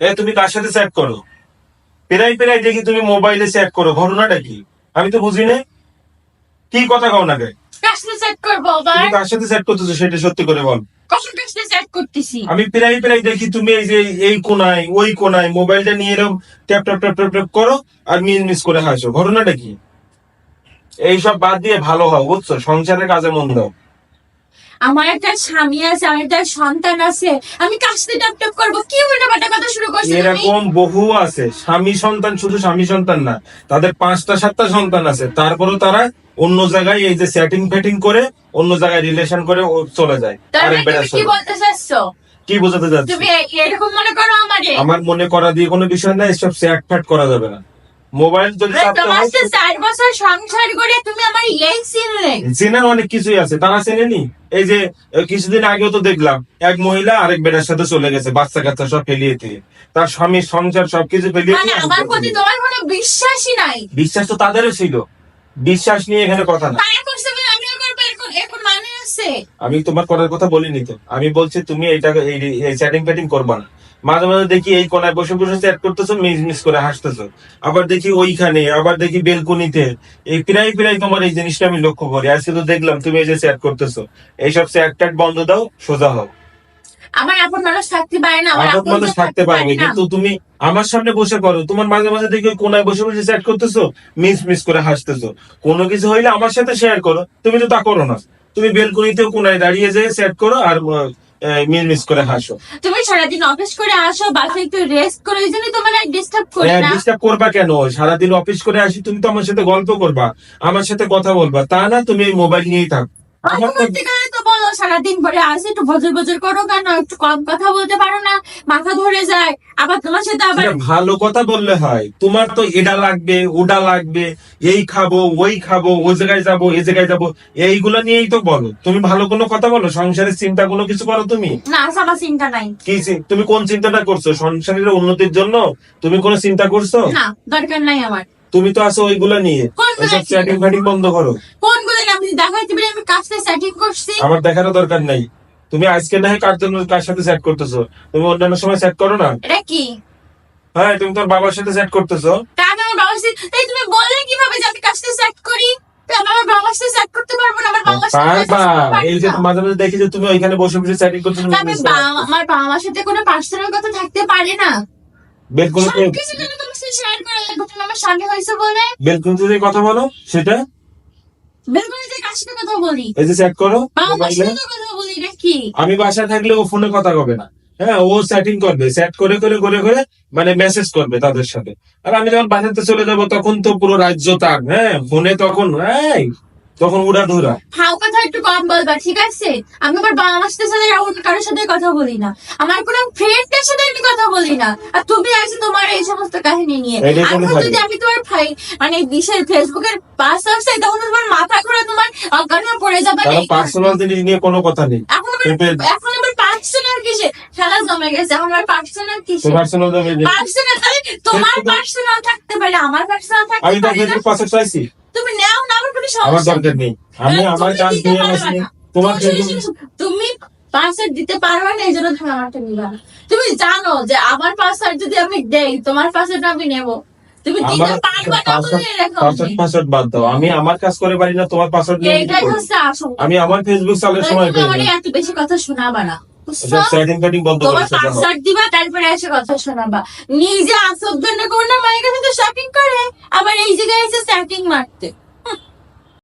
এ তুমি কার সাথে চ্যাট করো? পেরাই পেরাই দেখি তুমি মোবাইলে চ্যাট করো। ঘটনাটা কি? আমি তো বুঝি না কি কথা কও না গে? কাশতে সেট করব তুমি কার সাথে চ্যাট করতেছো সেটা সত্যি করে বল। আমি প্রায় প্রায় দেখি তুমি এই যে এই কোনায় ওই কোনায় মোবাইলটা নিয়ে এরকম tap tap tap tap tap করো আর মিস মিস করে হাসো। ঘটনাটা কি? এইসব বাদ দিয়ে ভালো হও বুঝছ? সংসারের কাজে মন দাও। আমার একটা স্বামী আছে আমার একটা সন্তান আছে আমি কাশতে টপ টপ করব কি উল্টা পাল্টা কথা শুরু করছ? এরকম বহু আছে স্বামী সন্তান শুধু স্বামী সন্তান না তাদের পাঁচটা সাতটা সন্তান আছে তারপরেও তারা অন্য জায়গায় এই যে সেটিং ফেটিং করে অন্য জায়গায় রিলেশন করে ও চলে যায় মানে কি বলতে চাচ্ছো? কি বোঝাতে যাচ্ছে তুমি এরকম মনে করো আমারে? আমার মনে করা দিয়ে কোনো বিষয় না এসব স্যাট ফ্যাট করা যাবে না। মোবাইল যদি আরে চাপতে তোমার সাথে চার বছর সংসার করে তুমি আমার এই চিনলে চেনার অনেক কিছুই আছে তারা চেনেনি? এই যে কিছুদিন আগেও তো দেখলাম এক মহিলা আরেক বেটার সাথে চলে গেছে বাচ্চা কাচ্চা সব ফেলিয়ে দিয়ে। তার স্বামী সংসার সবকিছু ফেলিয়ে মানে আমার প্রতি তোমার কোনো বিশ্বাসই নাই। বিশ্বাস তো তাদেরও ছিল। বিশ্বাস নিয়ে এখানে কথা না। মানে আমি তোমার করার কথা বলিনি তো। আমি বলছি তুমি এইটা এই চ্যাটিং ফ্যাটিং করবা না। মাঝে মাঝে দেখি এই কোনায় বসে বসে চ্যাট করতেছো মিস মিস করে হাসতেছো। আবার দেখি ওইখানে আবার দেখি বেলকুনিতে। এই প্রায় প্রায় তোমার এই জিনিসটা আমি লক্ষ্য করি। আজকে তো দেখলাম তুমি এই যে চ্যাট করতেছো। এইসব চ্যাট ট্যাট বন্ধ দাও সোজা হও। আমার আপন মানুষ থাকতে পারে না আমার আপন মানুষ থাকতে পারবে কিন্তু তুমি আমার সামনে বসে করো তোমার মাঝে মাঝে দেখি ওই কোনায় বসে বসে চ্যাট করতেছো মিস মিস করে হাসতেছো। কোনো কিছু হইলে আমার সাথে শেয়ার করো। তুমি তো তা করো না। তুমি বেলকুনিতেও কোনায় দাঁড়িয়ে যেয়ে চ্যাট করো আর মিস মিস করে হাসো। তুমি সারাদিন অফিস করে আসো বাসে একটু রেস্ট করে ওই জন্য তোমার ডিস্টার্ব করি না। ডিস্টার্ব করবা কেন? সারাদিন অফিস করে আসি তুমি তো আমার সাথে গল্প করবা আমার সাথে কথা বলবা। তা না তুমি এই মোবাইল নিয়েই থাক। আমার তো- করতে গেলে তো বলো সারাদিন পরে আসে একটু বজর বজর করো কেন? একটু কম কথা বলতে পারো না মাথা ধরে যায়। আবার তোমার সাথে আবার ভালো কথা বললে হয়। তোমার তো এটা লাগবে ওটা লাগবে এই খাব ওই খাব ওই জায়গায় যাব এই জায়গায় যাব এইগুলো নিয়েই তো বলো। তুমি ভালো কোনো কথা বলো? সংসারের চিন্তা কোনো কিছু করো তুমি? না চিন্তা নাই। কি তুমি কোন চিন্তাটা করছ? সংসারের উন্নতির জন্য? তুমি কোনো চিন্তা করছ? না দরকার নাই আমার। তুমি তো আছো ওইগুলা নিয়ে। কোনগুলা চ্যাটিং ফ্যাটিং বন্ধ করো। কোনগুলো আমি দেখাইতে পারি আমি কাজটা সেটিং করছি। আমার দেখারও দরকার নাই। তুমি আজকে না হয় কার জন্য কার সাথে চ্যাট করতেছো? তুমি অন্যান্য সময় চ্যাট করো না? এটা কি? হ্যাঁ তুমি তোর বাবার সাথে চ্যাট করতেছো। কাজ আমার বাবার সাথে এই তুমি বললে কীভাবে যে আমি কাজটা সেট করি? আমার বাবার সাথে সেট করতে পারব না আমার বাবার সাথে পারবা। কাজটা set করতে এই যে মাঝে মাঝে দেখি যে তুমি ওইখানে বসে বসে চ্যাটিং করতেছো আমি আমার বাবা মার সাথে কোনো পার্সোনাল কথা থাকতে পারে না। কেন তোমার সাথে শেয়ার করা লাগবে তুমি আমার হয়েছে বলে। কথা বলো সেটা। বেলকনি কার সাথে কথা বলি। এই যে চ্যাট করো বাবা সাথে কথা বলি নাকি আমি বাসায় থাকলে ও ফোনে কথা কবে না। হ্যাঁ ও চ্যাটিং করবে চ্যাট করে করে করে করে মানে মেসেজ করবে তাদের সাথে। আর আমি যখন বাসাতে চলে যাব তখন তো পুরো রাজ্য তার হ্যাঁ ফোনে তখন এই তখন উড়া ধুরা। কথা একটু কম বলবা ঠিক আছে? আমি আমার বাবা মার সাথে অন্য কারোর সাথে কথা বলি না। আমার কোনো ফ্রেন্ডের সাথে কথা বলি না। আর তুমি আছো তোমার এই সমস্ত কাহিনী নিয়ে। এখন যদি আমি তোমার ভাই মানে বিশেষ ফেসবুকের পাসওয়ার্ড চাই তখন তোমার মাথা অজ্ঞান হয়ে পড়ে যাবে পার্সোনাল জিনিস নিয়ে কোনো কথা নেই। এখন আমার এখন আমার পার্সোনাল কিসে? খেলা জমে গেছে এখন আমার পার্সোনাল কিসে? পার্সোনাল পার্সোনাল তোমার পার্সোনাল থাকতে পারে আমার পার্সোনাল থাকতে আমি তো পারে ফেসবুক পাসওয়ার্ড চাইছি। তুমি নাও না আমার কোনো আমার দরকার নেই। আমি আমার কাজ নিয়ে আসি। তোমার তুমি পাসওয়ার্ড দিতে পারবে না এই জন্য তুমি আমারটা নিবা তুমি জানো যে আমার পাসওয়ার্ড যদি আমি দেই তোমার পাসওয়ার্ড আমি নেব। তুমি দিতে আমার না তুমি এরকম। পাসওয়ার্ড পাসওয়ার্ড বাদ দাও। আমি আমার কাজ করে পারি না তোমার পাসওয়ার্ড নিয়ে আমি? হচ্ছে আসল আমার ফেসবুক চালানোর সময় পাই না এত বেশি কথা শোনাবা না। শোনাবা। নিজে আসব জন্য না মায়ের কাছে তো শপিং করে। আবার এই জায়গায় এসে স্যাটিং মারতে।